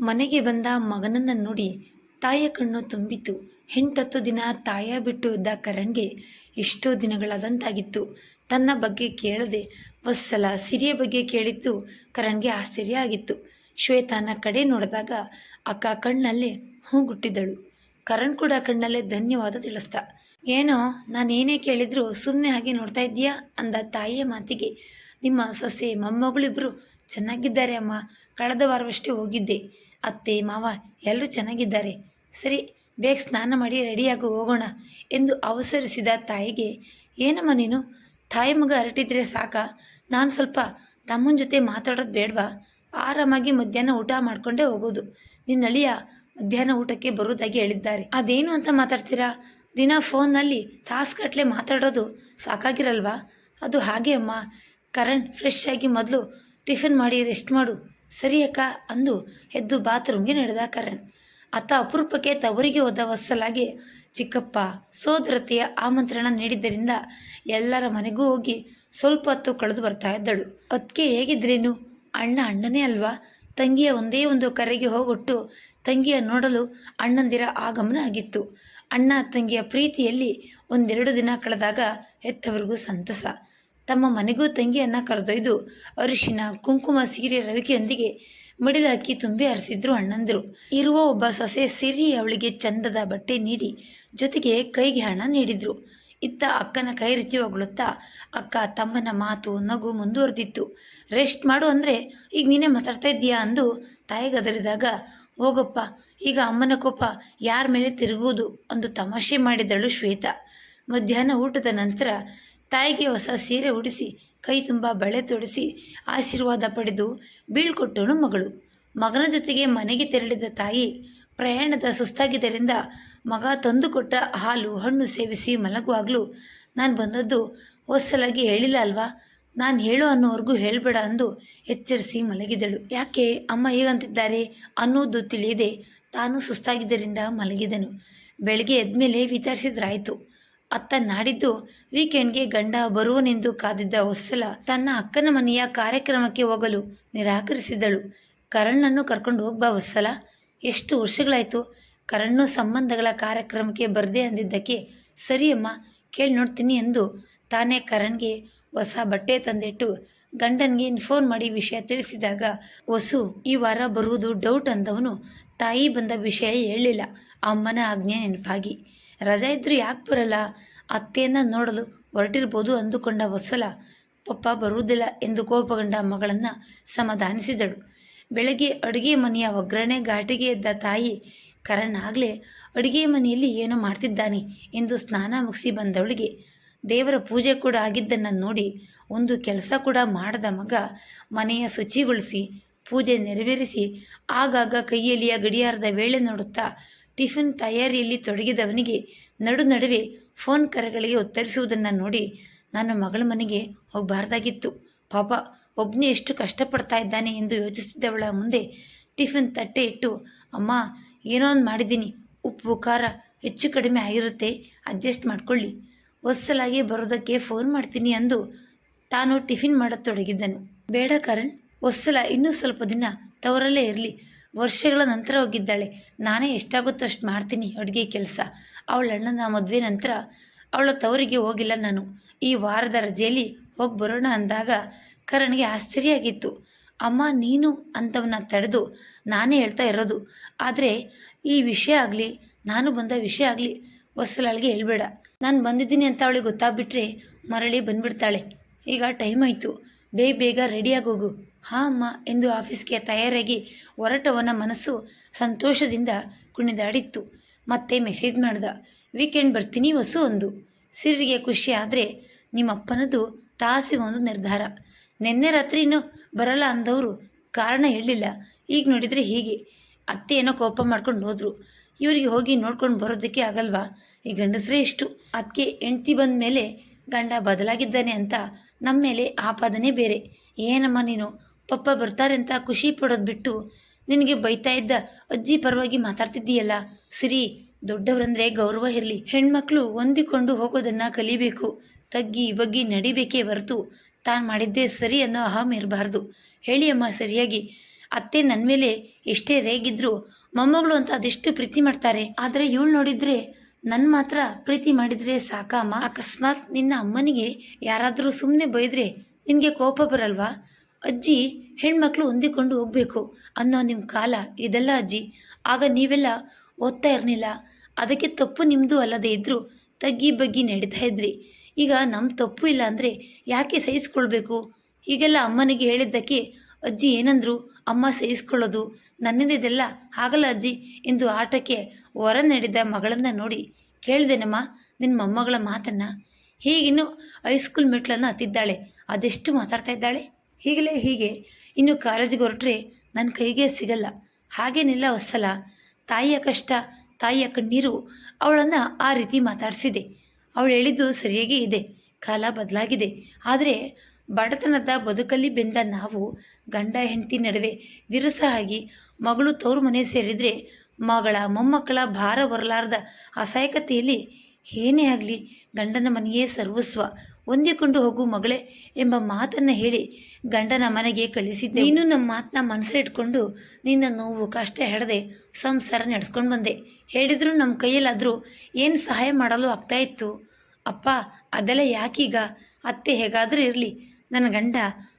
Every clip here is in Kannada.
ಮನೆಗೆ ಬಂದ ಮಗನನ್ನು ನೋಡಿ ತಾಯಿಯ ಕಣ್ಣು ತುಂಬಿತು ಎಂಟತ್ತು ದಿನ ತಾಯ ಬಿಟ್ಟು ಇದ್ದ ಕರಣ್ಗೆ ಎಷ್ಟೋ ದಿನಗಳಾದಂತಾಗಿತ್ತು. ತನ್ನ ಬಗ್ಗೆ ಕೇಳದೆ ವತ್ಸಲ ಸಿರಿಯ ಬಗ್ಗೆ ಕೇಳಿದ್ದು ಕರಣ್ಗೆ ಆಶ್ಚರ್ಯ ಆಗಿತ್ತು. ಶ್ವೇತಾನ ಕಡೆ ನೋಡಿದಾಗ ಅಕ್ಕ ಕಣ್ಣಲ್ಲಿ ಹೂಗುಟ್ಟಿದ್ದಳು. ಕರಣ್ ಕೂಡ ಕಣ್ಣಲ್ಲೇ ಧನ್ಯವಾದ ತಿಳಿಸ್ತ ಏನೋ ನಾನೇನೇ ಕೇಳಿದ್ರು ಸುಮ್ಮನೆ ಹಾಗೆ ನೋಡ್ತಾ ಇದ್ದೀಯಾ? ಅಂದ ತಾಯಿಯ ಮಾತಿಗೆ. ನಿಮ್ಮ ಸೊಸೆ ಮೊಮ್ಮಗಳಿಬ್ಬರು ಚೆನ್ನಾಗಿದ್ದಾರೆ ಅಮ್ಮ. ಕಳೆದ ವಾರವಷ್ಟೇ ಹೋಗಿದ್ದೆ. ಅತ್ತೆ, ಮಾವ ಎಲ್ಲರೂ ಚೆನ್ನಾಗಿದ್ದಾರೆ. ಸರಿ, ಬೇಗ ಸ್ನಾನ ಮಾಡಿ ರೆಡಿಯಾಗಿ ಹೋಗೋಣ ಎಂದು ಅವಸರಿಸಿದ ತಾಯಿಗೆ, ಏನಮ್ಮ ನೀನು? ತಾಯಿ ಮಗ ಹರಟಿದ್ರೆ ಸಾಕ? ನಾನು ಸ್ವಲ್ಪ ತಮ್ಮನ ಜೊತೆ ಮಾತಾಡೋದು ಬೇಡವಾ? ಆರಾಮಾಗಿ ಮಧ್ಯಾಹ್ನ ಊಟ ಮಾಡಿಕೊಂಡೇ ಹೋಗೋದು. ನಿನ್ನ ಅಳಿಯ ಮಧ್ಯಾಹ್ನ ಊಟಕ್ಕೆ ಬರೋದಾಗಿ ಹೇಳಿದ್ದಾರೆ. ಅದೇನು ಅಂತ ಮಾತಾಡ್ತೀರಾ? ದಿನ ಫೋನ್ನಲ್ಲಿ ತಾಸುಗಟ್ಟಲೆ ಮಾತಾಡೋದು ಸಾಕಾಗಿರಲ್ವಾ? ಅದು ಹಾಗೆ ಅಮ್ಮ. ಕರಣ್ ಫ್ರೆಶ್ ಆಗಿ ಮೊದಲು ಟಿಫಿನ್ ಮಾಡಿ ರೆಸ್ಟ್ ಮಾಡು. ಸರಿ ಅಕ್ಕ, ಅಂದು ಎದ್ದು ಬಾತ್ರೂಮ್ಗೆ ನಡೆದ ಕರಣ್ ಅತ್ತ ಅಪರೂಪಕ್ಕೆ ತವರಿಗೆ ಹೋದ ಹೊಸಲಾಗಿ ಚಿಕ್ಕಪ್ಪ ಸೋದರತೆಯ ಆಮಂತ್ರಣ ನೀಡಿದ್ದರಿಂದ ಎಲ್ಲರ ಮನೆಗೂ ಹೋಗಿ ಸ್ವಲ್ಪ ಹೊತ್ತು ಕಳೆದು ಬರ್ತಾ ಇದ್ದಳು. ಅದಕ್ಕೆ ಹೇಗಿದ್ರೇನು? ಅಣ್ಣ ಅಣ್ಣನೇ ಅಲ್ವಾ? ತಂಗಿಯ ಒಂದೇ ಒಂದು ಕರೆಗೆ ಹೋಗೊಟ್ಟು ತಂಗಿಯ ನೋಡಲು ಅಣ್ಣಂದಿರ ಆಗಮನ ಆಗಿತ್ತು. ಅಣ್ಣ ತಂಗಿಯ ಪ್ರೀತಿಯಲ್ಲಿ ಒಂದೆರಡು ದಿನ ಕಳೆದಾಗ ಹೆತ್ತವರಿಗೂ ಸಂತಸ. ತಮ್ಮ ಮನೆಗೂ ತಂಗಿಯನ್ನ ಕರೆದೊಯ್ದು ಅರಿಶಿನ, ಕುಂಕುಮ, ಸೀರೆ, ರವಿಕೆಯೊಂದಿಗೆ ಮಡಿಲಾಕಿ ತುಂಬಿ ಹರಿಸಿದ್ರು ಅಣ್ಣಂದಿರು. ಇರುವ ಒಬ್ಬ ಸೊಸೆ ಸಿರಿ ಅವಳಿಗೆ ಚಂದದ ಬಟ್ಟೆ ನೀಡಿ ಜೊತೆಗೆ ಕೈಗೆ ಹಣ ನೀಡಿದ್ರು. ಇತ್ತ ಅಕ್ಕನ ಕೈ ರುಚಿ ಹೊಗಳುತ್ತಾ ಅಕ್ಕ ತಮ್ಮನ ಮಾತು ನಗು ಮುಂದುವರೆದಿತ್ತು. ರೆಸ್ಟ್ ಮಾಡು ಅಂದರೆ, ಈಗ ನೀನೇ ಮಾತಾಡ್ತಾ ಇದ್ದೀಯಾ? ಅಂದು ತಾಯಿಗದರಿದಾಗ ಹೋಗಪ್ಪ, ಈಗ ಅಮ್ಮನ ಕೋಪ ಯಾರ ಮೇಲೆ ತಿರುಗುವುದು? ಅಂದು ತಮಾಷೆ ಮಾಡಿದಳು ಶ್ವೇತಾ. ಮಧ್ಯಾಹ್ನ ಊಟದ ನಂತರ ತಾಯಿಗೆ ಹೊಸ ಸೀರೆ ಉಡಿಸಿ, ಕೈ ತುಂಬ ಬಳೆ ತೊಡಿಸಿ ಆಶೀರ್ವಾದ ಪಡೆದು ಬೀಳ್ಕೊಟ್ಟನು ಮಗಳು. ಮಗನ ಜೊತೆಗೆ ಮನೆಗೆ ತೆರಳಿದ ತಾಯಿ ಪ್ರಯಾಣದ ಸುಸ್ತಾಗಿದ್ದರಿಂದ ಮಗ ತಂದುಕೊಟ್ಟ ಹಾಲು, ಹಣ್ಣು ಸೇವಿಸಿ ಮಲಗುವಾಗಲೂ ನಾನು ಬಂದದ್ದು ಹೊಸಲಾಗಿ ಹೇಳಿಲ್ಲ ಅಲ್ವಾ? ನಾನು ಹೇಳು ಅನ್ನೋವರೆಗೂ ಹೇಳಬೇಡ ಅಂದು ಎಚ್ಚರಿಸಿ ಮಲಗಿದಳು. ಯಾಕೆ? ಅಮ್ಮ ಹೇಗಂತಿದ್ದಾರೆ? ಅನ್ನೋದು ತಿಳಿಯದೆ ತಾನು ಸುಸ್ತಾಗಿದ್ದರಿಂದ ಮಲಗಿದನು. ಬೆಳಗ್ಗೆ ಎದ್ಮೇಲೆ ವಿಚಾರಿಸಿದ್ರಾಯ್ತು. ಅತ್ತ ನಾಡಿದ್ದು ವೀಕೆಂಡ್ಗೆ ಗಂಡ ಬರುವನೆಂದು ಕಾದಿದ್ದ ಹೊಸ್ಸಲ ತನ್ನ ಅಕ್ಕನ ಮನೆಯ ಕಾರ್ಯಕ್ರಮಕ್ಕೆ ಹೋಗಲು ನಿರಾಕರಿಸಿದಳು. ಕರಣ್ಣನ್ನು ಕರ್ಕೊಂಡು ಹೋಗ್ಬಾ ಹೊಸ್ಸಲ ಎಷ್ಟು ವರ್ಷಗಳಾಯಿತು? ಕರಣ್ಣು ಸಂಬಂಧಗಳ ಕಾರ್ಯಕ್ರಮಕ್ಕೆ ಬರದೆ ಅಂದಿದ್ದಕ್ಕೆ ಸರಿಯಮ್ಮ ಕೇಳಿ ನೋಡ್ತೀನಿ ಎಂದು ತಾನೇ ಕರಣ್ಗೆ ಹೊಸ ಬಟ್ಟೆ ತಂದಿಟ್ಟು ಗಂಡನಿಗೆ ಫೋನ್ ಮಾಡಿ ವಿಷಯ ತಿಳಿಸಿದಾಗ ವಸು ಈ ವಾರ ಬರುವುದು ಡೌಟ್ ಅಂದವನು ತಾಯಿ ಬಂದ ವಿಷಯ ಹೇಳಲಿಲ್ಲ. ಅಮ್ಮನ ಆಜ್ಞೆ ನೆನಪಾಗಿ ರಜಾ ಇದ್ರೂ ಯಾಕೆ ಬರಲ್ಲ? ಅತ್ತೆಯನ್ನ ನೋಡಲು ಹೊರಟಿರ್ಬೋದು ಅಂದುಕೊಂಡ ವತ್ಸಲ. ಪಪ್ಪ ಬರುವುದಿಲ್ಲ ಎಂದು ಕೋಪಗೊಂಡ ಮಗಳನ್ನು ಸಮಾಧಾನಿಸಿದಳು. ಬೆಳಗ್ಗೆ ಅಡುಗೆ ಮನೆಯ ಒಗ್ಗರಣೆ ಘಾಟಿಗೆ ಎದ್ದ ತಾಯಿ, ಕರಣ್ ಆಗಲೇ ಅಡುಗೆ ಮನೆಯಲ್ಲಿ ಏನೋ ಮಾಡ್ತಿದ್ದಾನೆ ಎಂದು ಸ್ನಾನ ಮುಗಿಸಿ ಬಂದವಳಿಗೆ. ದೇವರ ಪೂಜೆ ಕೂಡ ಆಗಿದ್ದನ್ನು ನೋಡಿ ಒಂದು ಕೆಲಸ ಕೂಡ ಮಾಡದ ಮಗ ಮನೆಯ ಶುಚಿಗೊಳಿಸಿ ಪೂಜೆ ನೆರವೇರಿಸಿ ಆಗಾಗ ಕೈಯಲ್ಲಿಯ ಗಡಿಯಾರದ ವೇಳೆ ನೋಡುತ್ತಾ ಟಿಫಿನ್ ತಯಾರಿಯಲ್ಲಿ ತೊಡಗಿದವನಿಗೆ ನಡು ನಡುವೆ ಫೋನ್ ಕರೆಗಳಿಗೆ ಉತ್ತರಿಸುವುದನ್ನು ನೋಡಿ ನಾನು ಮಗಳ ಮನೆಗೆ ಹೋಗಬಾರ್ದಾಗಿತ್ತು. ಪಾಪ ಒಬ್ಬನೇ ಎಷ್ಟು ಕಷ್ಟಪಡ್ತಾ ಇದ್ದಾನೆ ಎಂದು ಯೋಚಿಸಿದವಳ ಮುಂದೆ ಟಿಫಿನ್ ತಟ್ಟೆ ಇಟ್ಟು, ಅಮ್ಮ, ಏನೋ ಒಂದು ಮಾಡಿದ್ದೀನಿ. ಉಪ್ಪು, ಖಾರ ಹೆಚ್ಚು ಕಡಿಮೆ ಆಗಿರುತ್ತೆ. ಅಡ್ಜಸ್ಟ್ ಮಾಡಿಕೊಳ್ಳಿ. ಹೊಸ್ಸಲಾಗಿ ಬರೋದಕ್ಕೆ ಫೋನ್ ಮಾಡ್ತೀನಿ ಅಂದು ತಾನು ಟಿಫಿನ್ ಮಾಡತೊಡಗಿದ್ದನು. ಬೇಡ ಕರಣ್, ಹೊಸ್ಸಲ ಇನ್ನೂ ಸ್ವಲ್ಪ ದಿನ ತವರಲ್ಲೇ ಇರಲಿ. ವರ್ಷಗಳ ನಂತರ ಹೋಗಿದ್ದಾಳೆ. ನಾನೇ ಎಷ್ಟಾಗುತ್ತೋ ಅಷ್ಟು ಮಾಡ್ತೀನಿ ಅಡುಗೆ ಕೆಲಸ. ಅವಳ ಅಣ್ಣನ ಮದುವೆ ನಂತರ ಅವಳ ತವರಿಗೆ ಹೋಗಿಲ್ಲ ನಾನು. ಈ ವಾರದ ರಜೆಯಲ್ಲಿ ಹೋಗಿ ಬರೋಣ ಅಂದಾಗ ಕರಣ್ಗೆ ಆಶ್ಚರ್ಯ ಆಗಿತ್ತು ಅಮ್ಮ, ನೀನು ಅಂತವನ್ನ ತಡೆದು ನಾನೇ ಹೇಳ್ತಾ ಇರೋದು. ಆದರೆ ಈ ವಿಷಯ ಆಗಲಿ, ನಾನು ಬಂದ ವಿಷಯ ಆಗಲಿ ಹೊಸಲಾಳಿಗೆ ಹೇಳ್ಬೇಡ. ನಾನು ಬಂದಿದ್ದೀನಿ ಅಂತ ಅವಳಿಗೆ ಗೊತ್ತಾಗ್ಬಿಟ್ರೆ ಮರಳಿ ಬಂದ್ಬಿಡ್ತಾಳೆ. ಈಗ ಟೈಮ್ ಆಯಿತು. ಬೇಗ ಬೇಗ ರೆಡಿಯಾಗಿ ಹೋಗು ಹಾಂ, ಅಮ್ಮ ಎಂದು ಆಫೀಸ್ಗೆ ತಯಾರಾಗಿ ಹೊರಟವನ ಮನಸ್ಸು ಸಂತೋಷದಿಂದ ಕುಣಿದಾಡಿತ್ತು. ಮತ್ತೆ ಮೆಸೇಜ್ ಮಾಡ್ದ, ವೀಕೆಂಡ್ ಬರ್ತೀನಿ ಹೊಸು ಒಂದು ಸಿರಿಗೆ ಖುಷಿ ಆದರೆ ನಿಮ್ಮಪ್ಪನದು ತಾಸಿಗೊಂದು ನಿರ್ಧಾರ. ನಿನ್ನೆ ರಾತ್ರಿನೂ ಬರಲ್ಲ ಅಂದವರು ಕಾರಣ ಹೇಳಲಿಲ್ಲ. ಈಗ ನೋಡಿದರೆ ಹೀಗೆ. ಅತ್ತೆ ಏನೋ ಕೋಪ ಮಾಡ್ಕೊಂಡು ಹೋದರು. ಇವರಿಗೆ ಹೋಗಿ ನೋಡ್ಕೊಂಡು ಬರೋದಕ್ಕೆ ಆಗಲ್ವಾ? ಈ ಗಂಡಸರೇ ಇಷ್ಟು. ಅದಕ್ಕೆ ಹೆಂಡ್ತಿ ಬಂದ ಮೇಲೆ ಗಂಡ ಬದಲಾಗಿದ್ದಾನೆ ಅಂತ ನಮ್ಮ ಮೇಲೆ ಆಪಾದನೆ ಬೇರೆ. ಏನಮ್ಮ ನೀನು? ಪಪ್ಪ ಬರ್ತಾರೆ ಅಂತ ಖುಷಿ ಪಡೋದು ಬಿಟ್ಟು ನಿನಗೆ ಬೈತಾ ಇದ್ದ ಅಜ್ಜಿ ಪರವಾಗಿ ಮಾತಾಡ್ತಿದ್ದೀಯಲ್ಲ? ಸಿರಿ, ದೊಡ್ಡವರಂದ್ರೆ ಗೌರವ ಇರಲಿ. ಹೆಣ್ಮಕ್ಳು ಹೊಂದಿಕೊಂಡು ಹೋಗೋದನ್ನು ಕಲಿಬೇಕು. ತಗ್ಗಿ ಬಗ್ಗಿ ನಡಿಬೇಕೇ ಹೊರತು ತಾನು ಮಾಡಿದ್ದೇ ಸರಿ ಅನ್ನೋ ಅಹಂ ಇರಬಾರ್ದು. ಹೇಳಿ ಅಮ್ಮ ಸರಿಯಾಗಿ. ಅತ್ತೆ ನನ್ನ ಮೇಲೆ ಎಷ್ಟೇ ರೇಗಿದ್ರು ಮೊಮ್ಮಗಳು ಅಂತ ಅದೆಷ್ಟು ಪ್ರೀತಿ ಮಾಡ್ತಾರೆ? ಆದರೆ ಇವಳು ನೋಡಿದ್ರೆ ನನ್ನ ಮಾತ್ರ ಪ್ರೀತಿ ಮಾಡಿದ್ರೆ ಸಾಕಮ್ಮ. ಅಕಸ್ಮಾತ್ ನಿನ್ನ ಅಮ್ಮನಿಗೆ ಯಾರಾದರೂ ಸುಮ್ಮನೆ ಬೈದರೆ ನಿನಗೆ ಕೋಪ ಬರಲ್ವಾ? ಅಜ್ಜಿ, ಹೆಣ್ಮಕ್ಳು ಹೊಂದಿಕೊಂಡು ಹೋಗ್ಬೇಕು ಅನ್ನೋ ನಿಮ್ಮ ಕಾಲ ಇದೆಲ್ಲ ಅಜ್ಜಿ. ಆಗ ನೀವೆಲ್ಲ ಓದ್ತಾ ಇರಲಿಲ್ಲ. ಅದಕ್ಕೆ ತಪ್ಪು ನಿಮ್ಮದು ಅಲ್ಲದೆ ಇದ್ದರೂ ತಗ್ಗಿ ಬಗ್ಗಿ ನಡೀತಾ ಇದ್ರಿ. ಈಗ ನಮ್ಮ ತಪ್ಪು ಇಲ್ಲ ಅಂದರೆ ಯಾಕೆ ಸಹಿಸ್ಕೊಳ್ಬೇಕು? ಹೀಗೆಲ್ಲ ಅಮ್ಮನಿಗೆ ಹೇಳಿದ್ದಕ್ಕೆ ಅಜ್ಜಿ ಏನಂದ್ರು, ಅಮ್ಮ ಸಹಿಸ್ಕೊಳ್ಳೋದು ನನ್ನಿಂದ ಇದೆಲ್ಲ ಆಗಲ್ಲ ಅಜ್ಜಿ. ಎಂದು ಆಟಕ್ಕೆ ಹೊರ ನಡೆದ ಮಗಳನ್ನ ನೋಡಿ ಕೇಳಿದೆನಮ್ಮ ನಿನ್ನ ಮೊಮ್ಮಗಳ ಮಾತನ್ನ? ಹೀಗಿನ್ನು ಹೈಸ್ಕೂಲ್ ಮೆಟ್ಲನ್ನು ಹತ್ತಿದ್ದಾಳೆ, ಅದೆಷ್ಟು ಮಾತಾಡ್ತಾ ಇದ್ದಾಳೆ? ಹೀಗಲೇ ಹೀಗೆ ಇನ್ನು ಕಾಲೇಜಿಗೆ ಹೊರಟ್ರೆ ನನ್ನ ಕೈಗೆ ಸಿಗಲ್ಲ. ಹಾಗೇನಿಲ್ಲ ಹೊಸಲ ತಾಯಿಯ ಕಷ್ಟ, ತಾಯಿಯ ಕಣ್ಣೀರು ಅವಳನ್ನು ಆ ರೀತಿ ಮಾತಾಡಿಸಿದೆ. ಅವಳು ಹೇಳಿದ್ದು ಸರಿಯಾಗಿ ಇದೆ. ಕಾಲ ಬದಲಾಗಿದೆ. ಆದರೆ ಬಡತನದ ಬದುಕಲ್ಲಿ ಬೆಂದ ನಾವು ಗಂಡ, ಹೆಂಡತಿ ನಡುವೆ ವಿರಸ ಆಗಿ ಮಗಳು ತವರು ಮನೆ ಸೇರಿದರೆ ಮಗಳ, ಮೊಮ್ಮಕ್ಕಳ ಭಾರ ಬರಲಾರದ ಅಸಹಾಯಕತೆಯಲ್ಲಿ ಏನೇ ಆಗಲಿ ಗಂಡನ ಮನೆಯೇ ಸರ್ವಸ್ವ. ಹೊಂದಿಕೊಂಡು ಹೋಗು ಮಗಳೇ ಎಂಬ ಮಾತನ್ನು ಹೇಳಿ ಗಂಡನ ಮನೆಗೆ ಕಳಿಸಿದ್ದೆ. ನೀನು ನಮ್ಮ ಮಾತನ್ನ ಮನಸ್ಸಲ್ಲಿಟ್ಕೊಂಡು ನಿನ್ನ ನೋವು, ಕಷ್ಟ, ಹೆಡದೆ ಸಂಸಾರ ನಡೆಸ್ಕೊಂಡು ಬಂದೆ. ಹೇಳಿದ್ರು ನಮ್ಮ ಕೈಯಲ್ಲಾದರೂ ಏನು ಸಹಾಯ ಮಾಡಲು ಆಗ್ತಾ ಇತ್ತು? ಅಪ್ಪ, ಅದೆಲ್ಲ ಯಾಕೀಗ? ಅತ್ತೆ ಹೇಗಾದರೂ ಇರಲಿ. ನನ್ನ ಗಂಡ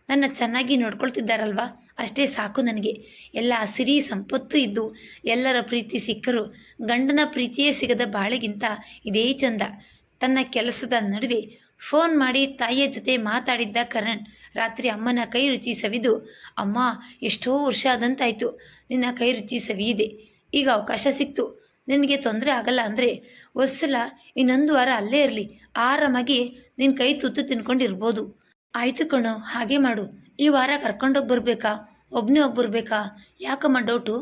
ನನ್ನ ಚೆನ್ನಾಗಿ ನೋಡ್ಕೊಳ್ತಿದ್ದಾರಲ್ವಾ? ಅಷ್ಟೇ ಸಾಕು ನನಗೆ. ಎಲ್ಲ ಸಿರಿ ಸಂಪತ್ತು ಇದ್ದು ಎಲ್ಲರ ಪ್ರೀತಿ ಸಿಕ್ಕರು. ಗಂಡನ ಪ್ರೀತಿಯೇ ಸಿಗದ ಬಾಳೆಗಿಂತ ಇದೇ ಚಂದ. ತನ್ನ ಕೆಲಸದ ನಡುವೆ ಫೋನ್ ಮಾಡಿ ತಾಯಿಯ ಜೊತೆ ಮಾತಾಡಿದ್ದ ಕರಣ್ ರಾತ್ರಿ ಅಮ್ಮನ ಕೈ ರುಚಿ ಸವಿದು, ಅಮ್ಮ, ಎಷ್ಟೋ ವರ್ಷ ಆದಂತಾಯಿತು, ನಿನ್ನ ಕೈ ರುಚಿ ಸವಿಯಿದೆ. ಈಗ ಅವಕಾಶ ಸಿಕ್ತು. ನಿನಗೆ ತೊಂದರೆ ಆಗಲ್ಲ ಅಂದರೆ ಒಸಲ ಇನ್ನೊಂದು ವಾರ ಅಲ್ಲೇ ಇರಲಿ. ಆರಾಮಾಗಿ ನಿನ್ನ ಕೈ ತುತ್ತು ತಿನ್ಕೊಂಡಿರ್ಬೋದು. ಆಯಿತು ಕಣೋ, ಹಾಗೆ ಮಾಡು. ಈ ವಾರ ಕರ್ಕೊಂಡೋಗಿ ಬರಬೇಕಾ? ಒಬ್ಬನೇ ಹೋಗಿ ಬರಬೇಕಾ? ಯಾಕಮ್ಮ ಡೌಟು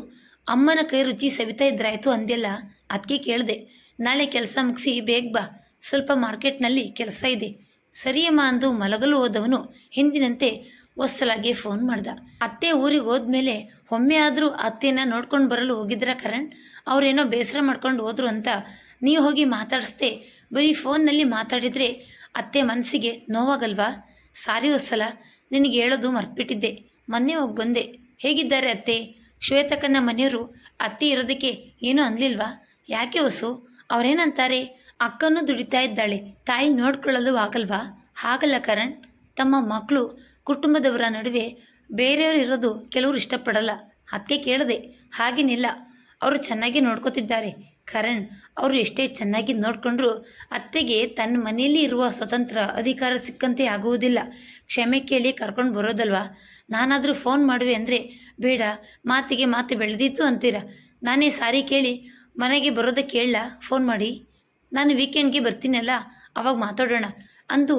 ಅಮ್ಮನ ಕೈ ರುಚಿ ಸವಿತಾ ಇದ್ರಾಯ್ತು ಅಂದೆಲ್ಲ ಅದಕ್ಕೆ ಕೇಳಿದೆ. ನಾಳೆ ಕೆಲಸ ಮುಗಿಸಿ ಬೇಗ ಬಾ. ಸ್ವಲ್ಪ ಮಾರ್ಕೆಟ್ನಲ್ಲಿ ಕೆಲಸ ಇದೆ. ಸರಿಯಮ್ಮ ಅಂದು ಮಲಗಲು ಹೋದವನು ಹಿಂದಿನಂತೆ ಹೊಸಲಾಗಿ ಫೋನ್ ಮಾಡ್ದ. ಅತ್ತೆ ಊರಿಗೆ ಹೋದ್ಮೇಲೆ ಒಮ್ಮೆ ಆದರೂ ಅತ್ತೆನ ನೋಡ್ಕೊಂಡು ಬರಲು ಹೋಗಿದ್ರ ಕರಣ್? ಅವರೇನೋ ಬೇಸರ ಮಾಡ್ಕೊಂಡು ಹೋದ್ರು ಅಂತ ನೀವು ಹೋಗಿ ಮಾತಾಡಿಸ್ದೆ. ಬರೀ ಫೋನ್ನಲ್ಲಿ ಮಾತಾಡಿದರೆ ಅತ್ತೆ ಮನಸ್ಸಿಗೆ ನೋವಾಗಲ್ವಾ? ಸಾರಿ ಹೊಸಲ ನಿನಗೆ ಹೇಳೋದು ಮರ್ತ್ಬಿಟ್ಟಿದ್ದೆ. ಮೊನ್ನೆ ಹೋಗಿ ಬಂದೆ. ಹೇಗಿದ್ದಾರೆ ಅತ್ತೆ? ಶ್ವೇತಕನ ಮನೆಯವರು ಅತ್ತೆ ಇರೋದಕ್ಕೆ ಏನೂ ಅನ್ಲಿಲ್ವಾ? ಯಾಕೆ ಹೊಸು? ಅವರೇನಂತಾರೆ? ಅಕ್ಕನೂ ದುಡಿತಾ ಇದ್ದಾಳೆ. ತಾಯಿ ನೋಡ್ಕೊಳ್ಳಲು ಆಗಲ್ವಾ? ಹಾಗಲ್ಲ ಕರಣ್. ತಮ್ಮ ಮಕ್ಕಳು ಕುಟುಂಬದವರ ನಡುವೆ ಬೇರೆಯವರು ಇರೋದು ಕೆಲವರು ಇಷ್ಟಪಡಲ್ಲ. ಅದಕ್ಕೆ ಕೇಳಿದೆ, ಹಾಗೇನಿಲ್ಲ. ಅವರು ಚೆನ್ನಾಗಿ ನೋಡ್ಕೋತಿದ್ದಾರೆ. ಕರಣ್, ಅವರು ಎಷ್ಟೇ ಚೆನ್ನಾಗಿ ನೋಡಿಕೊಂಡ್ರು ಅತ್ತೆಗೆ ತನ್ನ ಮನೆಯಲ್ಲಿ ಇರುವ ಸ್ವತಂತ್ರ ಅಧಿಕಾರ ಸಿಕ್ಕಂತೆ ಆಗುವುದಿಲ್ಲ. ಕ್ಷಮೆ ಕೇಳಿ ಕರ್ಕೊಂಡು ಬರೋದಲ್ವಾ? ನಾನಾದರೂ ಫೋನ್ ಮಾಡುವೆ ಅಂದರೆ, ಬೇಡ, ಮಾತಿಗೆ ಮಾತು ಬೆಳೆದಿತ್ತು ಅಂತೀರ? ನಾನೇ ಸಾರಿ ಕೇಳಿ, ಮನೆಗೆ ಬರೋದಕ್ಕೆ ಕೇಳಲ್ಲ ಫೋನ್ ಮಾಡಿ. ನಾನು ವೀಕೆಂಡ್ಗೆ ಬರ್ತೀನಲ್ಲ, ಅವಾಗ ಮಾತಾಡೋಣ ಅಂದು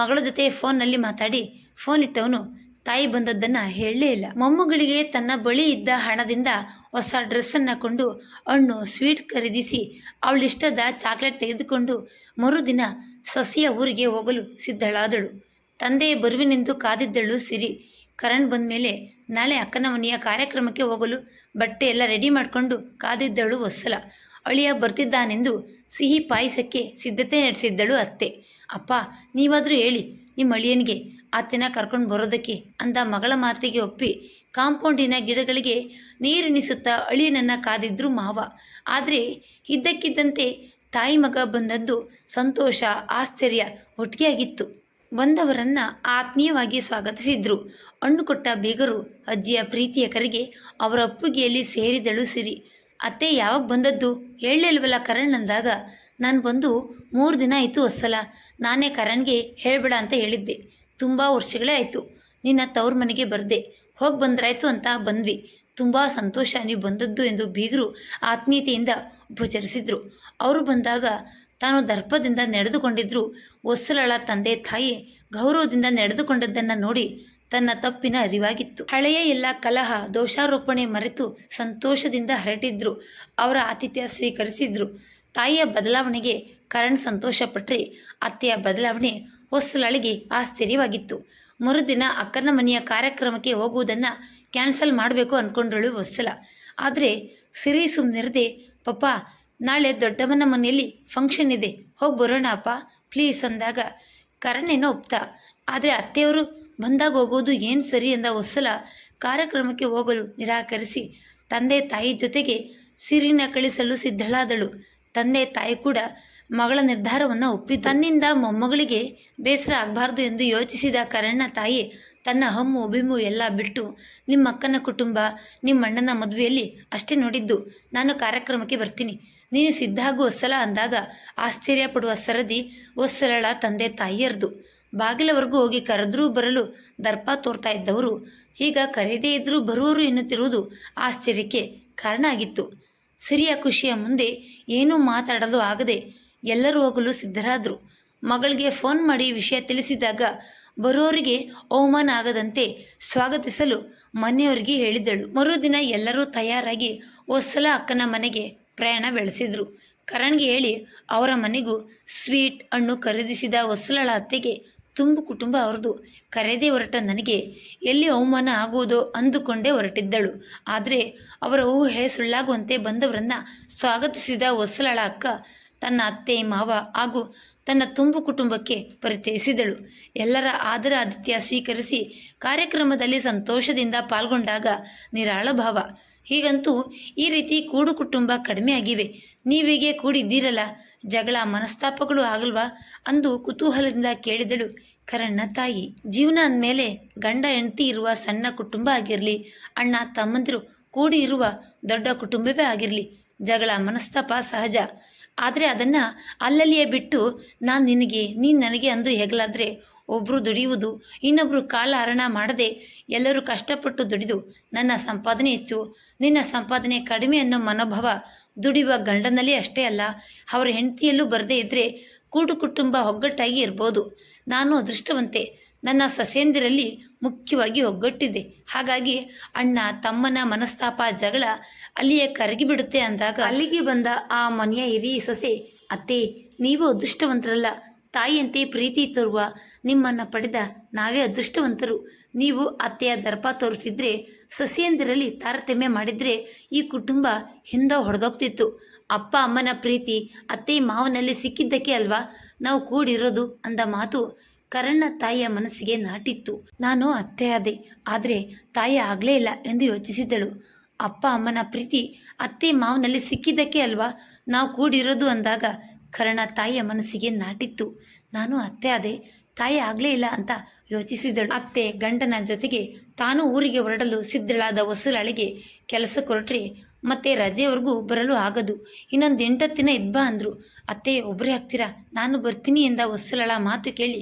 ಮಗಳ ಜೊತೆ ಫೋನ್ನಲ್ಲಿ ಮಾತಾಡಿ ಫೋನ್ ಇಟ್ಟವನು ತಾಯಿ ಬಂದದ್ದನ್ನು ಹೇಳಲೇ ಇಲ್ಲ. ಮೊಮ್ಮಗಳಿಗೆ ತನ್ನ ಬಳಿ ಇದ್ದ ಹಣದಿಂದ ಹೊಸ ಡ್ರೆಸ್ಸನ್ನು ಕೊಂಡು ಹಣ್ಣು ಸ್ವೀಟ್ ಖರೀದಿಸಿ ಅವಳಿಷ್ಟದ ಚಾಕ್ಲೇಟ್ ತೆಗೆದುಕೊಂಡು ಮರುದಿನ ಸೊಸೆಯ ಊರಿಗೆ ಹೋಗಲು ಸಿದ್ಧಳಾದಳು. ತಂದೆ ಬರುವಿನೆಂದು ಕಾದಿದ್ದಳು ಸಿರಿ. ಕರಣ್ ಬಂದ ಮೇಲೆ ನಾಳೆ ಅಕ್ಕನ ಮನೆಯ ಕಾರ್ಯಕ್ರಮಕ್ಕೆ ಹೋಗಲು ಬಟ್ಟೆ ಎಲ್ಲ ರೆಡಿ ಮಾಡಿಕೊಂಡು ಕಾದಿದ್ದಳು ವತ್ಸಲ. ಅಳಿಯ ಬರ್ತಿದ್ದಾನೆಂದು ಸಿಹಿ ಪಾಯಸಕ್ಕೆ ಸಿದ್ಧತೆ ನಡೆಸಿದ್ದಳು ಅತ್ತೆ. ಅಪ್ಪ, ನೀವಾದರೂ ಹೇಳಿ, ನಿಮ್ಮ ಅಳಿಯನಿಗೆ ಆತನ ಕರ್ಕೊಂಡು ಬರೋದಕ್ಕೆ ಅಂದ ಮಗಳ ಮಾತಿಗೆ ಒಪ್ಪಿ ಕಾಂಪೌಂಡಿನ ಗಿಡಗಳಿಗೆ ನೀರುಣಿಸುತ್ತಾ ಅಳಿಯನನ್ನು ಕಾದಿದ್ರು ಮಾವ. ಆದರೆ ಇದ್ದಕ್ಕಿದ್ದಂತೆ ತಾಯಿ ಮಗ ಬಂದದ್ದು ಸಂತೋಷ, ಆಶ್ಚರ್ಯ ಒಟ್ಟಿಗೆಯಾಗಿತ್ತು ಬಂದವರನ್ನ ಆತ್ಮೀಯವಾಗಿ ಸ್ವಾಗತಿಸಿದ್ರು. ಹಣ್ಣು ಕೊಟ್ಟ ಬೀಗರು ಅಜ್ಜಿಯ ಪ್ರೀತಿಯ ಕರೆಗೆ ಅವರ ಒಪ್ಪಿಗೆಯಲ್ಲಿ ಸೇರಿದಳು ಸಿರಿ. ಅತ್ತೆ ಯಾವಾಗ ಬಂದದ್ದು? ಹೇಳಲಿಲ್ವಲ್ಲ ಕರಣ್ ಅಂದಾಗ. ನಾನು ಬಂದು ಮೂರು ದಿನ ಆಯಿತು ಹೊಸಲ ನಾನೇ ಕರಣ್ಗೆ ಹೇಳಬೇಡ ಅಂತ ಹೇಳಿದ್ದೆ. ತುಂಬ ವರ್ಷಗಳೇ ಆಯಿತು. ನಿನ್ನ ತವ್ರ ಮನೆಗೆ ಬರದೆ. ಹೋಗಿ ಬಂದ್ರಾಯ್ತು ಅಂತ ಬಂದ್ವಿ. ತುಂಬ ಸಂತೋಷ ನೀವು ಬಂದದ್ದು ಎಂದು ಬೀಗರು ಆತ್ಮೀಯತೆಯಿಂದ ಉಪಚರಿಸಿದ್ರು ಅವರು ಬಂದಾಗ ತಾನು ದರ್ಪದಿಂದ ನಡೆದುಕೊಂಡಿದ್ರು. ಹೊಸಲಳ ತಂದೆ ತಾಯಿ ಗೌರವದಿಂದ ನಡೆದುಕೊಂಡದ್ದನ್ನು ನೋಡಿ ತನ್ನ ತಪ್ಪಿನ ಅರಿವಾಗಿತ್ತು. ಹಳೆಯ ಎಲ್ಲ ಕಲಹ, ದೋಷಾರೋಪಣೆ ಮರೆತು ಸಂತೋಷದಿಂದ ಹರಟಿದ್ರು. ಅವರ ಆತಿಥ್ಯ ಸ್ವೀಕರಿಸಿದ್ರು. ತಾಯಿಯ ಬದಲಾವಣೆಗೆ ಕರಣ್ ಸಂತೋಷಪಟ್ಟರೆ ಅತ್ತೆಯ ಬದಲಾವಣೆ ಹೊಸಲಳಿಗೆ ಆಶ್ಚರ್ಯವಾಗಿತ್ತು. ಮರುದಿನ ಅಕ್ಕನ ಮನೆಯ ಕಾರ್ಯಕ್ರಮಕ್ಕೆ ಹೋಗುವುದನ್ನು ಕ್ಯಾನ್ಸಲ್ ಮಾಡಬೇಕು ಅಂದ್ಕೊಂಡಳು ಹೊಸಲ ಆದರೆ ಸಿರಿ ಸುಮ್ಮನಿರದೆ ಪಪ್ಪ, ನಾಳೆ ದೊಡ್ಡಮ್ಮನ ಮನೆಯಲ್ಲಿ ಫಂಕ್ಷನ್ ಇದೆ. ಹೋಗಿ ಬರೋಣ ಅಪ್ಪ ಪ್ಲೀಸ್ ಅಂದಾಗ ಕರಣ್ ಏನೋ ಒಪ್ತ. ಆದರೆ ಅತ್ತೆಯವರು ಬಂದಾಗ ಹೋಗೋದು ಏನು ಸರಿ ಅಂದ ಹೊಸಲ ಕಾರ್ಯಕ್ರಮಕ್ಕೆ ಹೋಗಲು ನಿರಾಕರಿಸಿ ತಂದೆ ತಾಯಿ ಜೊತೆಗೆ ಸಿರಿನ ಕಳಿಸಲು ಸಿದ್ಧಳಾದಳು. ತಂದೆ ತಾಯಿ ಕೂಡ ಮಗಳ ನಿರ್ಧಾರವನ್ನು ಒಪ್ಪಿ ತನ್ನಿಂದ ಮೊಮ್ಮಗಳಿಗೆ ಬೇಸರ ಆಗಬಾರ್ದು ಎಂದು ಯೋಚಿಸಿದ ಕರಣ್ಣ ತಾಯಿ ತನ್ನ ಹಮ್ಮು ಬಿಮ್ಮು ಎಲ್ಲ ಬಿಟ್ಟು ನಿಮ್ಮ ಅಕ್ಕನ ಕುಟುಂಬ, ನಿಮ್ಮ ಅಣ್ಣನ ಮದುವೆಯಲ್ಲಿ ಅಷ್ಟೇ ನೋಡಿದ್ದು. ನಾನು ಕಾರ್ಯಕ್ರಮಕ್ಕೆ ಬರ್ತೀನಿ. ನೀನು ಸಿದ್ಧ ಆಗು ಒಸ್ಸಲ ಅಂದಾಗ ಆಶ್ಚರ್ಯ ಪಡುವ ಸರದಿ ಹೊಸಲಳ ತಂದೆ ತಾಯಿಯರ್ದು. ಬಾಗಿಲವರೆಗೂ ಹೋಗಿ ಕರೆದರೂ ಬರಲು ದರ್ಪ ತೋರ್ತಾ ಇದ್ದವರು. ಈಗ ಕರೆಯದೇ ಇದ್ದರೂ ಬರುವರು ಎನ್ನುತ್ತಿರುವುದು ಆಶ್ಚರ್ಯಕ್ಕೆ ಕಾರಣ ಆಗಿತ್ತು. ಸಿರಿಯ ಖುಷಿಯ ಮುಂದೆ ಏನೂ ಮಾತಾಡಲು ಆಗದೆ ಎಲ್ಲರೂ ಹೋಗಲು ಸಿದ್ಧರಾದರು. ಮಗಳಿಗೆ ಫೋನ್ ಮಾಡಿ ವಿಷಯ ತಿಳಿಸಿದಾಗ ಬರೋರಿಗೆ ಅವಮಾನ ಆಗದಂತೆ ಸ್ವಾಗತಿಸಲು ಮನೆಯವರಿಗೆ ಹೇಳಿದಳು. ಮರುದಿನ ಎಲ್ಲರೂ ತಯಾರಾಗಿ ಹೊಸಲ ಅಕ್ಕನ ಮನೆಗೆ ಪ್ರಯಾಣ ಬೆಳೆಸಿದ್ರು. ಕರಣ್ಗೆ ಹೇಳಿ, ಅವರ ಮನೆಗೂ ಸ್ವೀಟ್ ಹಣ್ಣು ಖರೀದಿಸಿದ ಹೊಸಲಳ ಅತ್ತೆಗೆ ತುಂಬು ಕುಟುಂಬ ಅವರದು. ಕರೆದೇ ಹೊರಟ ನನಗೆ, ಎಲ್ಲಿ ಅವಮಾನ ಆಗುವುದೋ ಅಂದುಕೊಂಡೇ ಹೊರಟಿದ್ದಳು. ಆದರೆ ಅವರ ಊಹೆ ಸುಳ್ಳಾಗುವಂತೆ ಬಂದವರನ್ನ ಸ್ವಾಗತಿಸಿದ ಹೊಸಲಾಳ ಅಕ್ಕ ತನ್ನ ಅತ್ತೆ, ಮಾವ ಹಾಗೂ ತನ್ನ ತುಂಬು ಕುಟುಂಬಕ್ಕೆ ಪರಿಚಯಿಸಿದಳು. ಎಲ್ಲರ ಆದರ ಆತಿಥ್ಯ ಸ್ವೀಕರಿಸಿ ಕಾರ್ಯಕ್ರಮದಲ್ಲಿ ಸಂತೋಷದಿಂದ ಪಾಲ್ಗೊಂಡಾಗ ನಿರಾಳ ಭಾವ. ಹೀಗಂತೂ ಈ ರೀತಿ ಕೂಡು ಕುಟುಂಬ ಕಡಿಮೆ ಆಗಿವೆ ನೀವೀಗೆ ಕೂಡಿದ್ದೀರಲ್ಲ ಜಗಳ ಮನಸ್ತಾಪಗಳು ಆಗಲ್ವಾ ಅಂದು ಕುತೂಹಲದಿಂದ ಕೇಳಿದಳು. ಕರಣ್ಣ ತಾಯಿ, ಜೀವನ ಅಂದಮೇಲೆ ಗಂಡ ಹೆಂಡತಿ ಇರುವ ಸಣ್ಣ ಕುಟುಂಬ ಆಗಿರಲಿ, ಅಣ್ಣ ತಮ್ಮಂದಿರು ಕೂಡಿ ಇರುವ ದೊಡ್ಡ ಕುಟುಂಬವೇ ಆಗಿರಲಿ, ಜಗಳ ಮನಸ್ತಾಪ ಸಹಜ. ಆದರೆ ಅದನ್ನು ಅಲ್ಲಲ್ಲಿಯೇ ಬಿಟ್ಟು ನಾನು ನಿನಗೆ, ನೀನು ನನಗೆ ಅಂದು ಹೆಗಲಾದರೆ ಒಬ್ಬರು ದುಡಿಯುವುದು ಇನ್ನೊಬ್ಬರು ಕಾಲ ಹರಣ ಮಾಡದೆ ಎಲ್ಲರೂ ಕಷ್ಟಪಟ್ಟು ದುಡಿದು ನನ್ನ ಸಂಪಾದನೆ ಹೆಚ್ಚು, ನಿನ್ನ ಸಂಪಾದನೆ ಕಡಿಮೆ ಅನ್ನೋ ಮನೋಭಾವ ದುಡಿಯುವ ಗಂಡನಲ್ಲಿ ಅಷ್ಟೇ ಅಲ್ಲ, ಅವರ ಹೆಂಡತಿಯಲ್ಲೂ ಬರದೇ ಇದ್ದರೆ ಕೂಡು ಕುಟುಂಬ ಒಗ್ಗಟ್ಟಾಗಿ ಇರ್ಬೋದು. ನಾನು ಅದೃಷ್ಟವಂತೆ, ನನ್ನ ಸೊಸೆಯಂದಿರಲ್ಲಿ ಮುಖ್ಯವಾಗಿ ಒಗ್ಗಟ್ಟಿದೆ ಹಾಗಾಗಿ ಅಣ್ಣ, ತಮ್ಮನ ಮನಸ್ತಾಪ, ಜಗಳ ಅಲ್ಲಿಯೇ ಕರಗಿಬಿಡುತ್ತೆ ಅಂದಾಗ, ಅಲ್ಲಿಗೆ ಬಂದ ಆ ಮನೆಯ ಹಿರಿಯ ಸೊಸೆ, ಅತ್ತೆ, ನೀವು ಅದೃಷ್ಟವಂತರಲ್ಲ. ತಾಯಿಯಂತೆ ಪ್ರೀತಿ ತರುವ ನಿಮ್ಮನ್ನು ಪಡೆದ ನಾವೇ ಅದೃಷ್ಟವಂತರು. ನೀವು ಅತ್ತೆಯ ದರ್ಪ ತೋರಿಸಿದ್ರೆ, ಸೊಸೆಯಂದಿರಲ್ಲಿ ತಾರತಮ್ಯ ಮಾಡಿದರೆ ಈ ಕುಟುಂಬ ಹಿಂದೆ ಹೊಡೆದೋಗ್ತಿತ್ತು. ಅಪ್ಪ, ಅಮ್ಮನ ಪ್ರೀತಿ, ಅತ್ತೆ ಮಾವನಲ್ಲಿ ಸಿಕ್ಕಿದ್ದಕ್ಕೆ ಅಲ್ವಾ? ನಾವು ಕೂಡಿರೋದು ಅಂದ ಮಾತು ಕರಣ್ಣ ತಾಯಿಯ ಮನಸ್ಸಿಗೆ ನಾಟಿತ್ತು. ನಾನು ಅತ್ತೆ ಆದೆ, ಆದರೆ ತಾಯಿ ಆಗಲೇ ಇಲ್ಲ ಎಂದು ಯೋಚಿಸಿದಳು ಅಪ್ಪ, ಅಮ್ಮನ ಪ್ರೀತಿ, ಅತ್ತೆ ಮಾವನಲ್ಲಿ ಸಿಕ್ಕಿದ್ದಕ್ಕೆ ಅಲ್ವಾ? ನಾವು ಕೂಡಿರೋದು ಅಂದಾಗ ಕರಣ ತಾಯಿಯ ಮನಸ್ಸಿಗೆ ನಾಟಿತ್ತು. ನಾನು ಅತ್ತೆ ಆದೆ, ತಾಯಿ ಆಗಲೇ ಇಲ್ಲ ಅಂತ ಯೋಚಿಸಿದಳು. ಅತ್ತೆ ಗಂಡನ ಜೊತೆಗೆ ತಾನು ಊರಿಗೆ ಹೊರಡಲು ಸಿದ್ಧಳಾದ ಹೊಸಲಾಳಿಗೆ ಕೆಲಸ ಕೊರಟ್ರೆ ಮತ್ತೆ ರಜೆವರೆಗೂ ಬರಲು ಆಗದು. ಇನ್ನೊಂದು ಎಂಟತ್ತು ದಿನ ಇದ್ಬಾ ಅಂದರು. ಅತ್ತೆ ಒಬ್ಬರೇ ಆಗ್ತೀರಾ? ನಾನು ಬರ್ತೀನಿ ಎಂದ ಹೊಸಲಳ ಮಾತು ಕೇಳಿ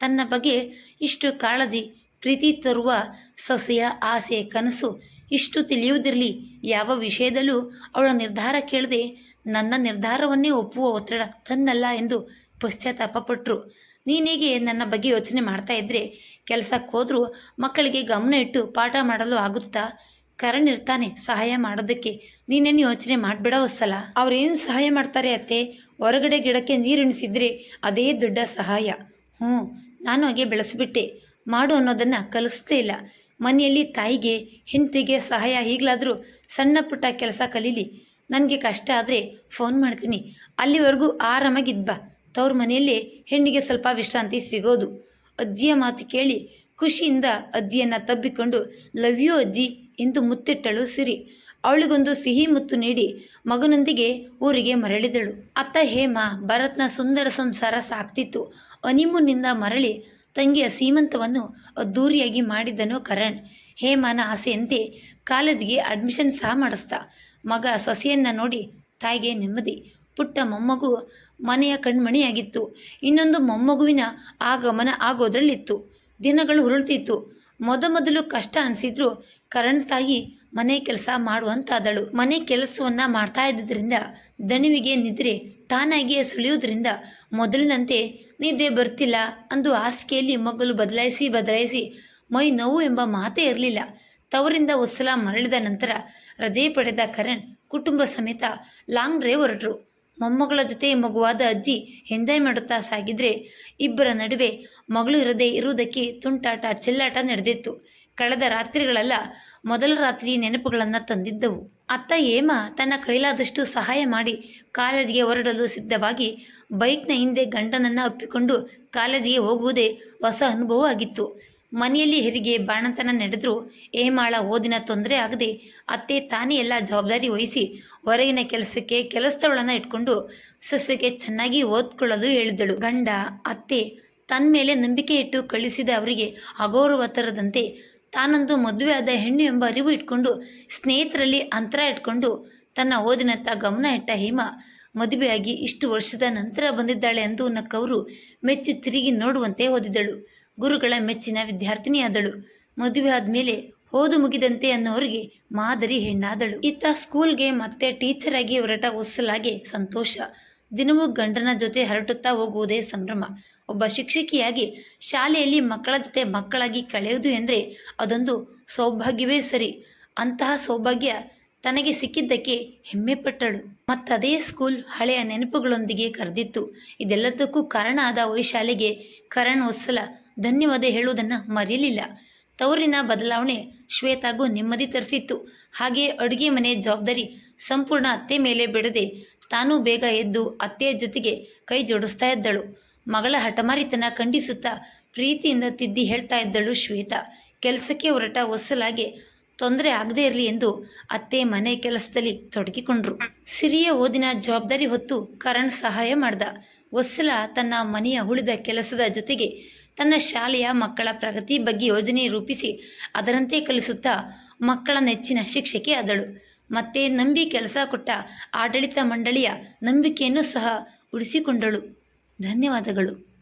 ತನ್ನ ಬಗ್ಗೆ ಇಷ್ಟು ಕಾಳಜಿ ಪ್ರೀತಿ ತರುವ ಸೊಸೆಯ ಆಸೆ ಕನಸು ಇಷ್ಟು ತಿಳಿಯುವುದಿರಲಿ. ಯಾವ ವಿಷಯದಲ್ಲೂ ಅವಳ ನಿರ್ಧಾರ ಕೇಳದೆ ನನ್ನ ನಿರ್ಧಾರವನ್ನೇ ಒಪ್ಪುವ ಒತ್ತಡ ತನ್ನಲ್ಲ ಎಂದು ಪಶ್ಚಾತ್ತಾಪಪಟ್ಟರು ನೀನೇಗೆ ನನ್ನ ಬಗ್ಗೆ ಯೋಚನೆ ಮಾಡ್ತಾ ಇದ್ರೆ ಕೆಲಸಕ್ಕೆ ಹೋದರೂ ಮಕ್ಕಳಿಗೆ ಗಮನ ಇಟ್ಟು ಪಾಠ ಮಾಡಲು ಆಗುತ್ತಾ? ಕರಣ್ ಇರ್ತಾನೆ ಸಹಾಯ ಮಾಡೋದಕ್ಕೆ. ನೀನೇನು ಯೋಚನೆ ಮಾಡಬೇಡ ಹೊಸಲ ಅವ್ರೇನು ಸಹಾಯ ಮಾಡ್ತಾರೆ ಅತ್ತೆ? ಹೊರಗಡೆ ಗಿಡಕ್ಕೆ ನೀರುಣಿಸಿದ್ರೆ ಅದೇ ದೊಡ್ಡ ಸಹಾಯ. ಹ್ಞೂ ನಾನು ಹಾಗೆ ಬೆಳೆಸಿಬಿಟ್ಟೆ. ಮಾಡು ಅನ್ನೋದನ್ನು ಕಲಿಸ್ತೇ ಇಲ್ಲ. ಮನೆಯಲ್ಲಿ ತಾಯಿಗೆ, ಹೆಂಡತಿಗೆ ಸಹಾಯ ಈಗಲಾದರೂ ಸಣ್ಣ ಪುಟ್ಟ ಕೆಲಸ ಕಲೀಲಿ. ನನಗೆ ಕಷ್ಟ ಆದರೆ ಫೋನ್ ಮಾಡ್ತೀನಿ. ಅಲ್ಲಿವರೆಗೂ ಆರಾಮಾಗಿದ್ಬಾ ತವ್ರ ಮನೆಯಲ್ಲೇ ಹೆಣ್ಣಿಗೆ ಸ್ವಲ್ಪ ವಿಶ್ರಾಂತಿ ಸಿಗೋದು. ಅಜ್ಜಿಯ ಮಾತು ಕೇಳಿ ಖುಷಿಯಿಂದ ಅಜ್ಜಿಯನ್ನು ತಬ್ಬಿಕೊಂಡು ಲವ್ ಯು ಅಜ್ಜಿ ಎಂದು ಮುತ್ತಿಟ್ಟಳು ಸಿರಿ. ಅವಳಿಗೊಂದು ಸಿಹಿ ಮುತ್ತು ನೀಡಿ ಮಗನೊಂದಿಗೆ ಊರಿಗೆ ಮರಳಿದಳು. ಅತ್ತ ಹೇಮ, ಭರತ್ನ ಸುಂದರ ಸಂಸಾರ ಸಾಕ್ತಿತ್ತು. ಅನಿಮುನಿಂದ ಮರಳಿ ತಂಗಿಯ ಸೀಮಂತವನ್ನು ಅದ್ದೂರಿಯಾಗಿ ಮಾಡಿದ್ದನು ಕರಣ್. ಹೇಮನ ಆಸೆಯಂತೆ ಕಾಲೇಜಿಗೆ ಅಡ್ಮಿಷನ್ ಸಹ ಮಾಡಿಸ್ದ. ಮಗ ಸೊಸೆಯನ್ನು ನೋಡಿ ತಾಯಿಗೆ ನೆಮ್ಮದಿ. ಪುಟ್ಟ ಮೊಮ್ಮಗು ಮನೆಯ ಕಣ್ಮಣಿಯಾಗಿತ್ತು. ಇನ್ನೊಂದು ಮೊಮ್ಮಗುವಿನ ಆಗಮನ ಆಗೋದ್ರಲ್ಲಿತ್ತು. ದಿನಗಳು ಹುರುಳ್ತಿತ್ತು ಮೊದಮೊದಲು ಕಷ್ಟ ಅನಿಸಿದ್ರು ಕರಣ್ ತಾಯಿ ಮನೆ ಕೆಲಸ ಮಾಡುವಂತಾದಳು. ಮನೆ ಕೆಲಸವನ್ನ ಮಾಡ್ತಾ ಇದ್ದಿದ್ದರಿಂದ ದಣಿವಿಗೆ ನಿದ್ರೆ ತಾನಾಗಿಯೇ ಸುಳಿಯುವುದರಿಂದ ಮೊದಲಿನಂತೆ ನಿದ್ದೆ ಬರ್ತಿಲ್ಲ ಅಂದು ಹಾಸಿಗೆಯಲ್ಲಿ ಮಗಲು ಬದಲಾಯಿಸಿ ಬದಲಾಯಿಸಿ ಮೈ ನೋವು ಎಂಬ ಮಾತೇ ಇರಲಿಲ್ಲ. ತವರಿಂದ ಒಸಲ ಮರಳಿದ ನಂತರ ರಜೆ ಪಡೆದ ಕರಣ್ ಕುಟುಂಬ ಸಮೇತ ಲಾಂಗ್ ಡ್ರೈವ್ ಹೊರಟರು. ಮೊಮ್ಮಗಳ ಜೊತೆ ಮಗುವಾದ ಅಜ್ಜಿ ಎಂಜಾಯ್ ಮಾಡುತ್ತಾ ಸಾಗಿದ್ರೆ ಇಬ್ಬರ ನಡುವೆ ಮಗಳು ಇರದೇ ಇರುವುದಕ್ಕೆ ತುಂಟಾಟ, ಚೆಲ್ಲಾಟ ನಡೆದಿತ್ತು. ಕಳೆದ ರಾತ್ರಿಗಳೆಲ್ಲ, ಮೊದಲ ರಾತ್ರಿ ನೆನಪುಗಳನ್ನು ತಂದಿದ್ದವು. ಅತ್ತ ಹೇಮ ತನ್ನ ಕೈಲಾದಷ್ಟು ಸಹಾಯ ಮಾಡಿ ಕಾಲೇಜಿಗೆ ಹೊರಡಲು ಸಿದ್ಧವಾಗಿ ಬೈಕ್ನ ಹಿಂದೆ ಗಂಡನನ್ನು ಅಪ್ಪಿಕೊಂಡು ಕಾಲೇಜಿಗೆ ಹೋಗುವುದೇ ಹೊಸ ಅನುಭವ ಆಗಿತ್ತು ಮನೆಯಲ್ಲಿ ಹೆರಿಗೆ ಬಾಣಂತನ ನಡೆದರೂ, ಏಮಾಳ, ಓದಿನ ತೊಂದರೆ ಆಗದೆ ಅತ್ತೆ ತಾನೇ ಎಲ್ಲ ಜವಾಬ್ದಾರಿ ವಹಿಸಿ ಹೊರಗಿನ ಕೆಲಸಕ್ಕೆ ಕೆಲಸದವಳನ್ನ ಇಟ್ಕೊಂಡು ಸೊಸೆಗೆ ಚೆನ್ನಾಗಿ ಓದ್ಕೊಳ್ಳಲು ಹೇಳಿದಳು. ಗಂಡ, ಅತ್ತೆ ತನ್ನ ಮೇಲೆ ನಂಬಿಕೆ ಇಟ್ಟು ಕಳಿಸಿದ ಅವರಿಗೆ ಅಗೌರವ ತರದಂತೆ ತಾನೊಂದು ಮದುವೆಯಾದ ಹೆಣ್ಣು ಎಂಬ ಅರಿವು ಇಟ್ಕೊಂಡು ಸ್ನೇಹಿತರಲ್ಲಿ ಅಂತರ ಇಟ್ಕೊಂಡು ತನ್ನ ಓದಿನತ್ತ ಗಮನ ಇಟ್ಟ ಹೇಮ ಮದುವೆಯಾಗಿ ಇಷ್ಟು ವರ್ಷದ ನಂತರ ಬಂದಿದ್ದಾಳೆ ಎಂದು ನಕ್ಕವರು ಮೆಚ್ಚಿ ತಿರುಗಿ ನೋಡುವಂತೆ ಓದಿದಳು. ಗುರುಗಳ ಮೆಚ್ಚಿನ ವಿದ್ಯಾರ್ಥಿನಿಯಾದಳು. ಮದುವೆ ಆದಮೇಲೆ ಓದು ಮುಗಿದಂತೆ ಅನ್ನೋರಿಗೆ ಮಾದರಿ ಹೆಣ್ಣಾದಳು. ಇತ್ತ ಸ್ಕೂಲ್ಗೆ ಮತ್ತೆ ಟೀಚರ್ ಆಗಿ ಹೊರಟ ಹೊಸಲಾಗೆ ಸಂತೋಷ. ದಿನವೂ ಗಂಡನ ಜೊತೆ ಹರಟುತ್ತಾ ಹೋಗುವುದೇ ಸಂಭ್ರಮ. ಒಬ್ಬ ಶಿಕ್ಷಕಿಯಾಗಿ ಶಾಲೆಯಲ್ಲಿ ಮಕ್ಕಳ ಜೊತೆ ಮಕ್ಕಳಾಗಿ ಕಳೆಯುವುದು ಎಂದರೆ ಅದೊಂದು ಸೌಭಾಗ್ಯವೇ ಸರಿ. ಅಂತಹ ಸೌಭಾಗ್ಯ ತನಗೆ ಸಿಕ್ಕಿದ್ದಕ್ಕೆ ಹೆಮ್ಮೆ ಪಟ್ಟಳು. ಮತ್ತದೇ ಸ್ಕೂಲ್ ಹಳೆಯ ನೆನಪುಗಳೊಂದಿಗೆ ಕರೆದಿತ್ತು. ಇದೆಲ್ಲದಕ್ಕೂ ಕಾರಣ ಆದ ವೈಶಾಲೆಗೆ ಕರಣ್ ವತ್ಸಲ ಧನ್ಯವಾದ ಹೇಳುವುದನ್ನು ಮರೆಯಲಿಲ್ಲ. ತವರಿನ ಬದಲಾವಣೆ ಶ್ವೇತಾಗೂ ನೆಮ್ಮದಿ ತರಿಸಿತ್ತು. ಹಾಗೆ ಅಡುಗೆ ಮನೆ ಜವಾಬ್ದಾರಿ ಸಂಪೂರ್ಣ ಅತ್ತೆ ಮೇಲೆ ಬಿಡದೆ ತಾನೂ ಬೇಗ ಎದ್ದು ಅತ್ತೆಯ ಜೊತೆಗೆ ಕೈ ಜೋಡಿಸ್ತಾ ಇದ್ದಳು. ಮಗಳ ಹಠಮಾರಿತನ ಖಂಡಿಸುತ್ತಾ ಪ್ರೀತಿಯಿಂದ ತಿದ್ದಿ ಹೇಳ್ತಾ ಇದ್ದಳು ಶ್ವೇತಾ. ಕೆಲಸಕ್ಕೆ ಹೊರಟ ಹೊಸಲಾಗೆ ತೊಂದರೆ ಆಗದೇ ಇರಲಿ ಎಂದು ಅತ್ತೆ ಮನೆ ಕೆಲಸದಲ್ಲಿ ತೊಡಗಿಕೊಂಡ್ರು. ಸಿರಿಯ ಓದಿನ ಜವಾಬ್ದಾರಿ ಹೊತ್ತು ಕರಣ್ ಸಹಾಯ ಮಾಡ್ದ. ವತ್ಸಲ ತನ್ನ ಮನೆಯ ಉಳಿದ ಕೆಲಸದ ಜೊತೆಗೆ ತನ್ನ ಶಾಲೆಯ ಮಕ್ಕಳ ಪ್ರಗತಿ ಬಗ್ಗೆ ಯೋಜನೆ ರೂಪಿಸಿ ಅದರಂತೆ ಕಲಿಸುತ್ತಾ ಮಕ್ಕಳ ನೆಚ್ಚಿನ ಶಿಕ್ಷಕಿ ಆದಳು ಮತ್ತೆ ನಂಬಿ ಕೆಲಸ ಕೊಟ್ಟ ಆಡಳಿತ ಮಂಡಳಿಯ ನಂಬಿಕೆಯನ್ನು ಸಹ ಉಳಿಸಿಕೊಂಡಳು. ಧನ್ಯವಾದಗಳು.